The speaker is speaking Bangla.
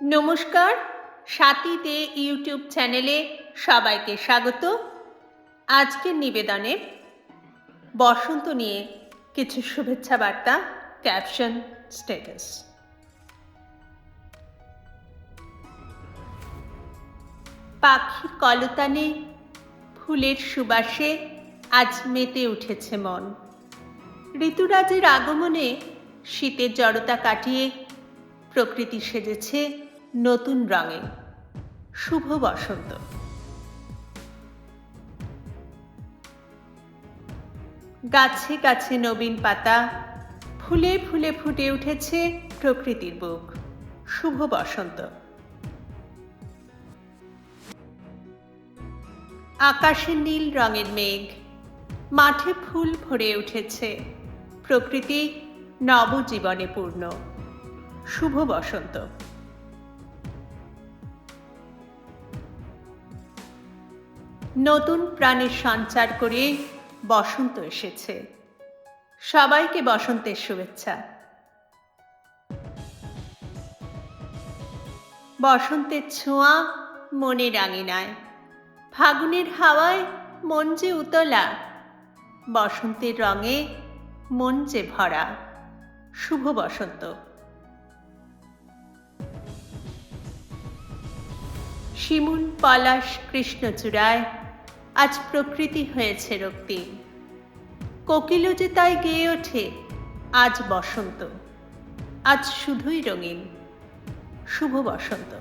নমস্কার, সাথীতে ইউটিউব চ্যানেলে সবাইকে স্বাগত। আজকের নিবেদনে বসন্ত নিয়ে কিছু শুভেচ্ছা বার্তা ক্যাপশন স্ট্যাটাস পাখির কলতানে, ফুলের সুবাসে আজ মেতে উঠেছে মন। ঋতুরাজের আগমনে শীতের জড়তা কাটিয়ে প্রকৃতি সেজেছে নতুন রঙে। শুভ বসন্ত। গাছে গাছে নবীন পাতা, ফুলে ফুলে ফুটে উঠেছে প্রকৃতির বুক। শুভ বসন্ত। আকাশে নীল রঙের মেঘ, মাঠে ফুল ভরে উঠেছে। প্রকৃতি নবজীবনে পূর্ণ। শুভ বসন্ত। নতুন প্রাণের সঞ্চার করে বসন্ত এসেছে। সবাইকে বসন্তের শুভেচ্ছা। বসন্তের ছোঁয়া মনে রাঙিনায়। ফাগুনের হাওয়ায় মন যে উতলা। বসন্তের রঙে মন যে ভরা। শুভ বসন্ত। শিমুল, পলাশ, কৃষ্ণচূড়ায় আজ প্রকৃতি হয়েছে রক্তিম। কোকিলও যে তাই গেয়ে ওঠে, আজ বসন্ত। আজ শুধুই রঙিন। শুভ বসন্ত।